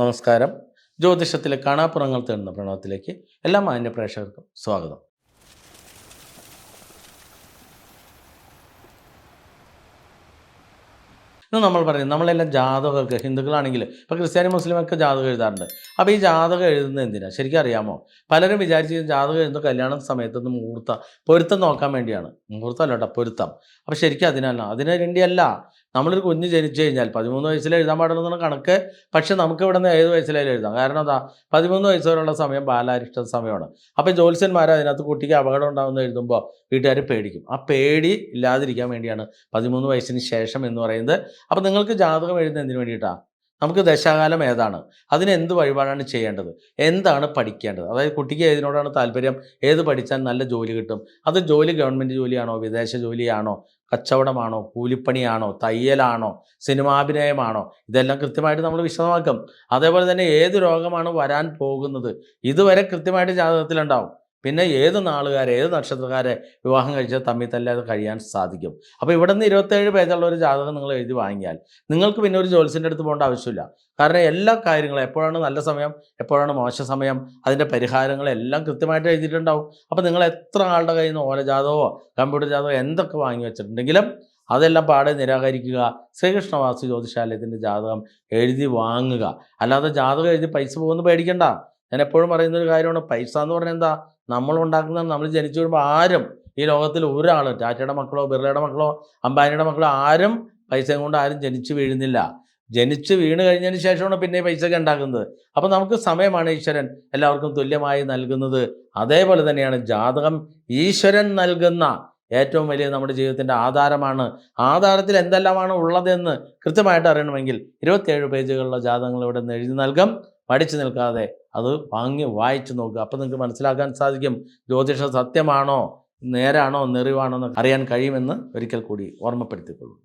നമസ്കാരം. ജ്യോതിഷത്തിലെ കാണാപ്പുറങ്ങൾ തേടുന്ന പ്രണവത്തിലേക്ക് എല്ലാ മാന്യ പ്രേക്ഷകർക്കും സ്വാഗതം. ഇന്ന് നമ്മൾ പറയും നമ്മളെല്ലാം ജാതകർക്ക് ഹിന്ദുക്കളാണെങ്കിൽ ഇപ്പോൾ ക്രിസ്ത്യാനി മുസ്ലിമൊക്കെ ജാതകം എഴുതാറുണ്ട്. അപ്പോൾ ഈ ജാതകം എഴുതുന്നത് എന്തിനാണ് ശരിക്കും അറിയാമോ? പലരും വിചാരിച്ച് ജാതകം എഴുതുന്ന കല്യാണ സമയത്തൊന്ന് മുഹൂർത്ത പൊരുത്തം നോക്കാൻ വേണ്ടിയാണ്. മുഹൂർത്തം അല്ലട്ടോ പൊരുത്തം. അപ്പോൾ ശരിക്കും അതിനല്ല അതിനു വേണ്ടിയല്ല. നമ്മളൊരു കുഞ്ഞ് ജനിച്ചു കഴിഞ്ഞാൽ പതിമൂന്ന് വയസ്സിൽ എഴുതാൻ പാടുന്ന കണക്ക് പക്ഷെ നമുക്ക് ഇവിടെ നിന്ന് ഏത് വയസ്സിലായാലും എഴുതാം. കാരണം എന്താ? പതിമൂന്ന് വയസ്സ് വരെയുള്ള സമയം ബാലാരിഷ്ട സമയമാണ്. അപ്പം ജ്യോത്സ്യന്മാർ അതിനകത്ത് കുട്ടിക്ക് അപകടം ഉണ്ടാകുന്ന എഴുതുമ്പോൾ വീട്ടുകാർ പേടിക്കും. ആ പേടി ഇല്ലാതിരിക്കാൻ വേണ്ടിയാണ് പതിമൂന്ന് വയസ്സിന് ശേഷം എന്ന് പറയുന്നത്. അപ്പം നിങ്ങൾക്ക് ജാതകം എഴുതുന്നതിന് വേണ്ടിയിട്ടാണ് നമുക്ക് ദശാകാലം ഏതാണ്? അതിന് എന്ത് വഴിപാടാണ് ചെയ്യേണ്ടത്? എന്താണ് പഠിക്കേണ്ടത്? അതായത് കുട്ടിക്ക് ഏതിനോടാണ് താല്പര്യം? ഏത് പഠിച്ചാൽ നല്ല ജോലി കിട്ടും? അത് ജോലി ഗവൺമെന്റ് ജോലിയാണോ വിദേശ ജോലിയാണോ കച്ചവടമാണോ കൂലിപ്പണിയാണോ തയ്യലാണോ സിനിമാഭിനയമാണോ? ഇതെല്ലാം കൃത്യമായിട്ട് നമ്മൾ വിശദമാക്കും. അതേപോലെ തന്നെ ഏത് രോഗമാണ് വരാൻ പോകുന്നത്? ഇതുവരെ കൃത്യമായിട്ട് ജാതകത്തിലുണ്ടാവും. പിന്നെ ഏത് നാളുകാരെ ഏത് നക്ഷത്രക്കാരെ വിവാഹം കഴിച്ചാൽ തമ്മിൽ അത് കഴിയാൻ സാധിക്കും? അപ്പോൾ ഇവിടെ നിന്ന് ഇരുപത്തേഴ് പേജുള്ള ഒരു ജാതകം നിങ്ങൾ എഴുതി വാങ്ങിയാൽ നിങ്ങൾക്ക് പിന്നെ ഒരു ജോലിസിന്റെ അടുത്ത് പോകേണ്ട ആവശ്യമില്ല. കാരണം എല്ലാ കാര്യങ്ങളും എപ്പോഴാണ് നല്ല സമയം എപ്പോഴാണ് മോശ സമയം അതിന്റെ പരിഹാരങ്ങളെല്ലാം കൃത്യമായിട്ട് എഴുതിയിട്ടുണ്ടാവും. അപ്പോൾ നിങ്ങൾ എത്ര ആളുടെ കയ്യിൽ നിന്ന് ഓല ജാതകമോ കമ്പ്യൂട്ടർ ജാതകമോ എന്തൊക്കെ വാങ്ങി വെച്ചിട്ടുണ്ടെങ്കിലും അതെല്ലാം പാടെ നിരാകരിക്കുക ശ്രീകൃഷ്ണവാസു ജ്യോതിഷാലയത്തിന്റെ ജാതകം എഴുതി വാങ്ങുക. അല്ലാതെ ജാതകം എഴുതി പൈസ പോകുന്നു പേടിക്കണ്ട. ഞാൻ എപ്പോഴും പറയുന്ന ഒരു കാര്യമാണ് പൈസ എന്ന് പറഞ്ഞാൽ എന്താ? നമ്മൾ ഉണ്ടാക്കുന്ന നമ്മൾ ജനിച്ചു വരുമ്പോൾ ആരും ഈ ലോകത്തിൽ ഒരാളും ടാറ്റയുടെ മക്കളോ ബിർളയുടെ മക്കളോ അംബാനിയുടെ മക്കളോ ആരും പൈസ കൊണ്ട് ആരും ജനിച്ചു വീഴുന്നില്ല. ജനിച്ച് വീണ് കഴിഞ്ഞതിന് ശേഷമാണ് പിന്നെ പൈസ ഒക്കെ ഉണ്ടാക്കുന്നത്. അപ്പോൾ നമുക്ക് സമയമാണ് ഈശ്വരൻ എല്ലാവർക്കും തുല്യമായി നൽകുന്നത്. അതേപോലെ തന്നെയാണ് ജാതകം ഈശ്വരൻ നൽകുന്ന ഏറ്റവും വലിയ നമ്മുടെ ജീവിതത്തിന്റെ ആധാരമാണ്. ആധാരത്തിൽ എന്തെല്ലാമാണ് ഉള്ളതെന്ന് കൃത്യമായിട്ട് അറിയണമെങ്കിൽ ഇരുപത്തിയേഴ് പേജുകളുള്ള ജാതകങ്ങൾ ഇവിടെ എഴുതി നൽകും. പഠിച്ചു നിൽക്കാതെ അത് വാങ്ങി വായിച്ചു നോക്കുക. അപ്പോൾ നിങ്ങൾക്ക് മനസ്സിലാക്കാൻ സാധിക്കും ജ്യോതിഷം സത്യമാണോ നേരാണോ നെറിവാണോ എന്ന് അറിയാൻ കഴിയുമെന്ന് ഒരിക്കൽ കൂടി ഓർമ്മപ്പെടുത്തിക്കൊള്ളൂ.